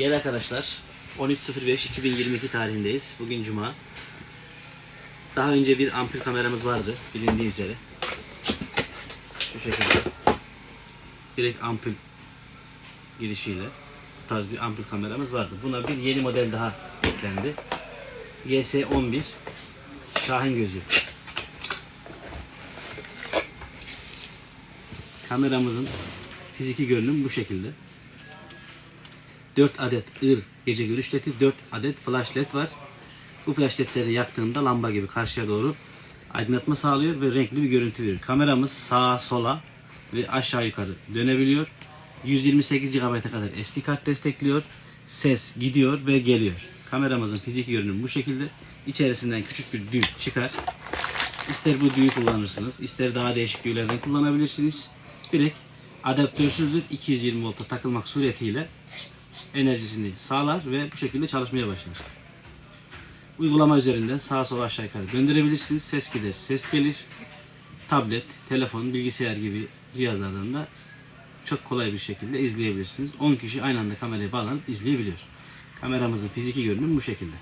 Gel arkadaşlar. 13.05.2022 tarihindeyiz. Bugün Cuma. Daha önce bir ampul kameramız vardı. Bilindiği üzere. Bu şekilde. Direkt ampul girişiyle bu tarz bir ampul kameramız vardı. Buna bir yeni model daha eklendi. YS11 Şahin gözü. Kameramızın fiziki görünüm bu şekilde. 4 adet ır gece görüş ledi, 4 adet flash led var. Bu flash ledleri yaktığında lamba gibi karşıya doğru aydınlatma sağlıyor ve renkli bir görüntü veriyor. Kameramız sağa sola ve aşağı yukarı dönebiliyor. 128 GB'a kadar SD kart destekliyor. Ses gidiyor ve geliyor. Kameramızın fiziki görünümü bu şekilde. İçerisinden küçük bir düğüm çıkar. İster bu düğü kullanırsınız, ister daha değişik düğülerden kullanabilirsiniz. Direkt adaptörsüzdür 220 volta takılmak suretiyle enerjisini sağlar ve bu şekilde çalışmaya başlar. Uygulama üzerinden sağa sola aşağı yukarı döndürebilirsiniz. Ses gider, ses gelir. Tablet, telefon, bilgisayar gibi cihazlardan da çok kolay bir şekilde izleyebilirsiniz. 10 kişi aynı anda kameraya bağlanıp izleyebiliyor. Kameramızın fiziki görünümü bu şekilde.